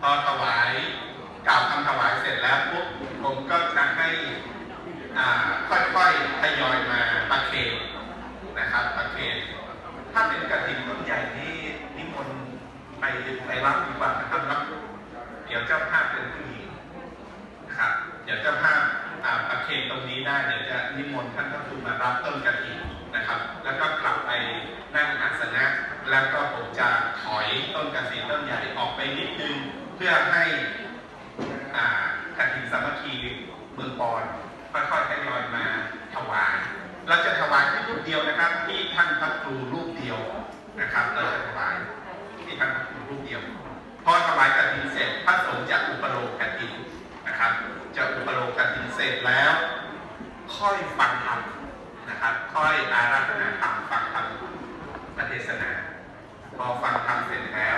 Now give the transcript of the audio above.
พอถวายกล่าวคำถวายเสร็จแล้วปุ๊บผมก็จะให้ค่อยๆทยอยมาประเคนนะครับประเคนถ้าเป็นกระถิ่นต้นใหญ่นี่นิมนต์ไปไปรับดีกว่านะครับรับเดี๋ยวเจ้าภาพเป็นผู้หญิงครับเดี๋ยวเจ้าภาพประเคนตรงนี้ได้เดี๋ยวจะนิมนต์ท่านพระครูมารับต้นกระถิ่นนะครับ แล้วก็กลับไปนั่งอัศนะ แล้วก็ผมจะถอยต้นกระถิ่นต้นใหญ่ออก เพื่อให้อ่ากฐินสามัคคีเมืองปอนค่อยๆทยอยมาถวายเราจะถวายที่รูปเดียวนะครับ ที่ท่านพระครูรูปเดียวนะครับเราจะถวายที่ท่านพระครูรูปเดียวพอถวายกฐินเสร็จพระสงฆ์จะอุปโลกกฐินนะครับ จะอุปโลกกฐินเสร็จแล้ว ค่อยฟังธรรมนะครับ ค่อยอาราธนาธรรมฟังธรรมพระเทศนา พอฟังธรรมเสร็จแล้ว